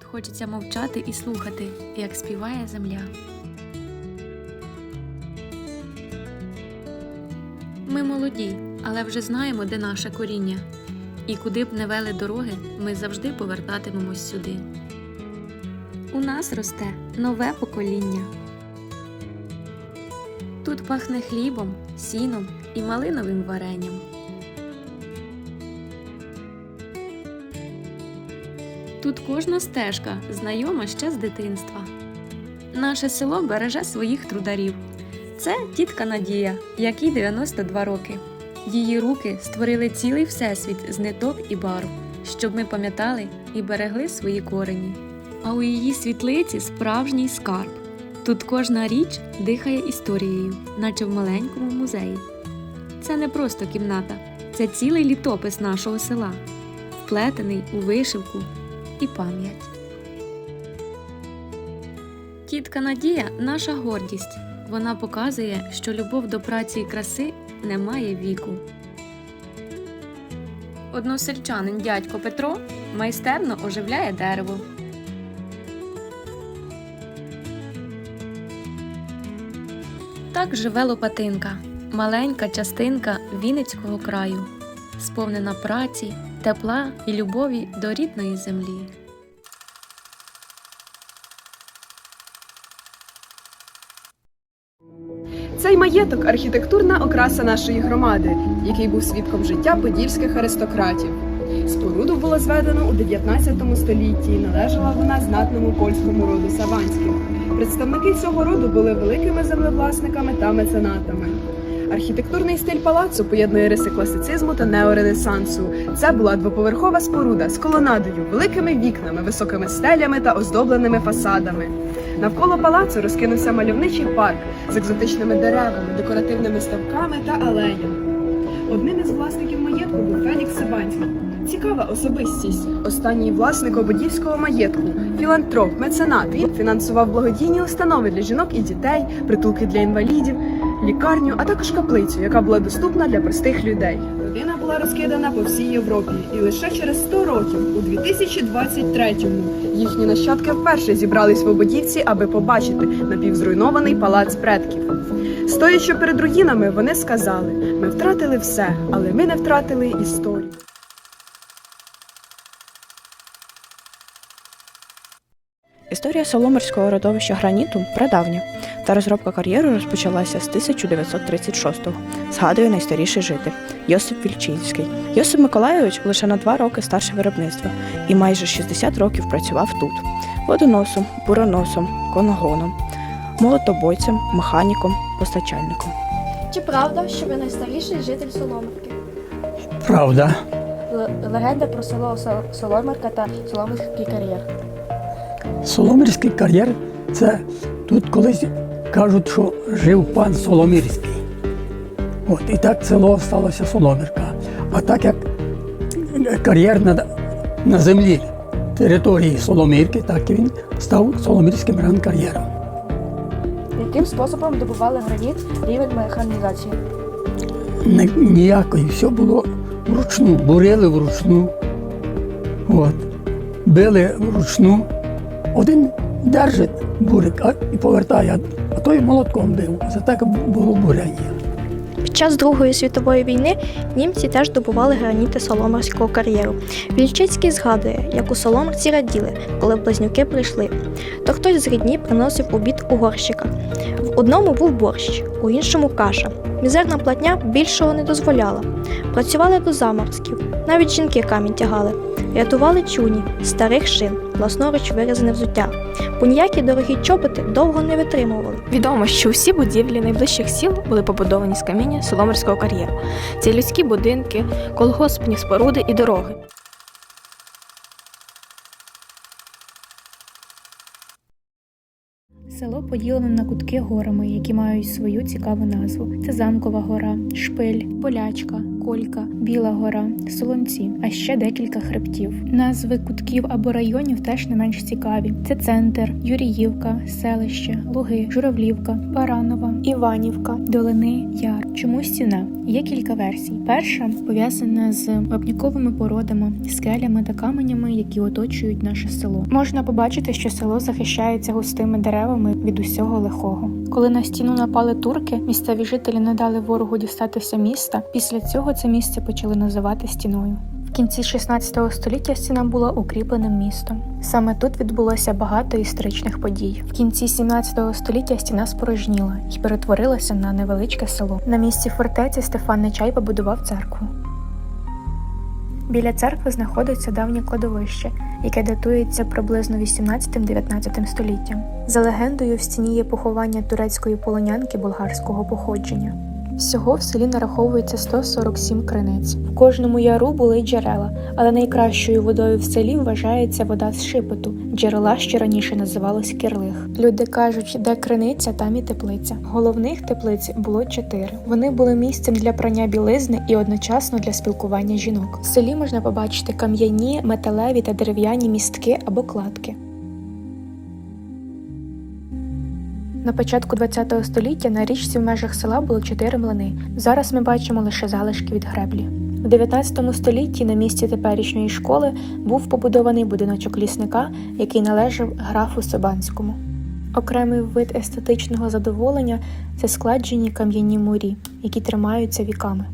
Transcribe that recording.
Тут хочеться мовчати і слухати, як співає земля. Ми молоді, але вже знаємо, де наше коріння. І куди б не вели дороги, ми завжди повертатимемось сюди. У нас росте нове покоління. Тут пахне хлібом, сіном і малиновим варенням. Тут кожна стежка знайома ще з дитинства. Наше село береже своїх трударів. Це тітка Надія, якій 92 роки. Її руки створили цілий всесвіт з ниток і барв, щоб ми пам'ятали і берегли свої корені. А у її світлиці справжній скарб. Тут кожна річ дихає історією, наче в маленькому музеї. Це не просто кімната, це цілий літопис нашого села, вплетений у вишивку і пам'ять. Тітка Надія наша гордість. Вона показує, що любов до праці і краси не має віку. Односельчанин дядько Петро майстерно оживляє дерево. Так живе Лопатинка, маленька частинка Вінницького краю, сповнена праці, тепла і любові до рідної землі. Цей маєток архітектурна окраса нашої громади, який був свідком життя подільських аристократів. Споруду було зведено у 19 столітті і належала вона знатному польському роду Саванських. Представники цього роду були великими землевласниками та меценатами. Архітектурний стиль палацу поєднує риси класицизму та неоренесансу. Це була двоповерхова споруда з колонадою, великими вікнами, високими стелями та оздобленими фасадами. Навколо палацу розкинувся мальовничий парк з екзотичними деревами, декоративними ставками та алеями. Одним із власників маєтку був Фелікс Сибанський. Цікава особистість. Останній власник ободівського маєтку, філантроп, меценат. Він фінансував благодійні установи для жінок і дітей, притулки для інвалідів, лікарню, а також каплицю, яка була доступна для простих людей. Родина була розкидана по всій Європі, і лише через 100 років, у 2023-му, їхні нащадки вперше зібрались в Ободівці, аби побачити напівзруйнований палац предків. Стоячи перед руїнами, вони сказали: ми втратили все, але ми не втратили історію. Історія Соломерського родовища граніту прадавня, та розробка кар'єру розпочалася з 1936-го, згадує найстаріший житель Йосип Вільчинський. Йосип Миколайович лише на два роки старше виробництва і майже 60 років працював тут водоносом, буроносом, коногоном, молотобойцем, механіком, постачальником. Чи правда, що ви найстаріший житель Соломирки? Правда, Л- легенда про село Соломирка та Соломирський кар'єр. Соломирський кар'єр це тут колись кажуть, що жив пан Соломирський. От, і так село сталося Соломирка. А так як кар'єр на, на землі території Соломирки, так і він став Соломирським ранкар'єром. Яким способом добували граніт рівень механізації? Ніякої, все було вручну, бурили вручну. От. Били вручну. Один держить бурик а, і повертає, а- той молотком бив. Це так було буряння. Під час Другої світової війни німці теж добували граніти Соломерського кар'єру. Вільчицький згадує, як у Соломерці раділи, коли близнюки прийшли. То хтось з рідні приносив обід у горщиках. В одному був борщ, у іншому каша. Мізерна платня більшого не дозволяла. Працювали до заморозків, навіть жінки камінь тягали. Рятували чуні, старих шин, власноруч вирізане взуття. Бо ніякі дорогі чоботи довго не витримували. Відомо, що всі будівлі найближчих сіл були побудовані з каміння Соломерського кар'єру. Це людські будинки, колгоспні споруди і дороги. Село поділено на кутки горами, які мають свою цікаву назву: це Замкова гора, Шпиль, Полячка, Соколька, Біла гора, Солонці, а ще декілька хребтів. Назви кутків або районів теж не менш цікаві: це центр, Юріївка, селище, Луги, Журавлівка, Баранова, Іванівка. Долини, Яр. Чому стіна? Є кілька версій. Перша пов'язана з вапніковими породами, скелями та каменями, які оточують наше село. Можна побачити, що село захищається густими деревами від усього лихого. Коли на стіну напали турки, місцеві жителі не дали ворогу дістатися міста. Після цього це місце почали називати стіною. В кінці 16 століття стіна була укріпленим містом. Саме тут відбулося багато історичних подій. В кінці 17 століття стіна спорожніла і перетворилася на невеличке село. На місці фортеці Стефан Нечай побудував церкву. Біля церкви знаходиться давнє кладовище, яке датується приблизно 18-19 століттям. За легендою, в стіні є поховання турецької полонянки болгарського походження. Всього в селі нараховується 147 криниць. В кожному яру були джерела, але найкращою водою в селі вважається вода з шипоту, джерела, що раніше називалось кирлих. Люди кажуть, де криниця, там і теплиця. Головних теплиць було чотири. Вони були місцем для прання білизни і одночасно для спілкування жінок. В селі можна побачити кам'яні, металеві та дерев'яні містки або кладки. На початку ХХ століття на річці в межах села було чотири млини. Зараз ми бачимо лише залишки від греблі. У 19 столітті на місці теперішньої школи був побудований будиночок лісника, який належав графу Собанському. Окремий вид естетичного задоволення це складжені кам'яні мурі, які тримаються віками.